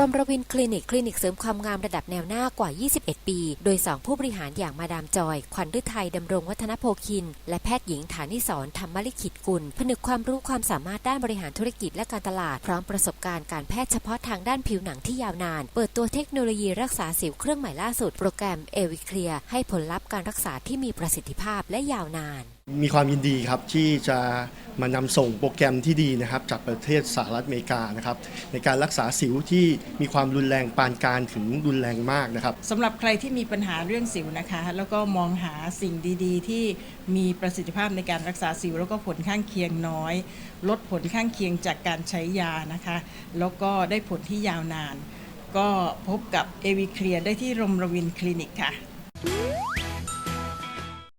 รมรวินคลินิก คลินิกเสริมความงามระดับแนวหน้ากว่า 21 ปี โดย 2 ผู้บริหารอย่างมาดามจอย ขวัญฤทัยดำรงวัฒนโพคิน และแพทย์หญิงฐานิสรธรรมลิขิตกุล ผนึกความรู้ความสามารถด้านบริหารธุรกิจและการตลาด พร้อมประสบการณ์การแพทย์เฉพาะทางด้านผิวหนังที่ยาวนาน เปิดตัวเทคโนโลยีรักษาสิวเครื่องใหม่ล่าสุด โปรแกรมเอวิเคลียให้ผลลัพธ์การรักษาที่มีประสิทธิภาพและยาวนาน มีความยินดีครับที่จะมานำส่งโปรแกรมที่ดีนะครับจากประเทศสหรัฐอเมริกานะครับในการรักษาสิวที่มีความรุนแรงปานกลารถึงรุนแรงมากนะครับ สำหรับใครที่มีปัญหาเรื่องสิวนะคะ แล้วก็มองหาสิ่งดีๆ ที่มีประสิทธิภาพในการรักษาสิว แล้วก็ผลข้างเคียงน้อย ลดผลข้างเคียงจากการใช้ยานะคะ แล้วก็ได้ผลที่ยาวนาน ก็พบกับเอวิเคลียได้ที่รมรวินคลินิกค่ะ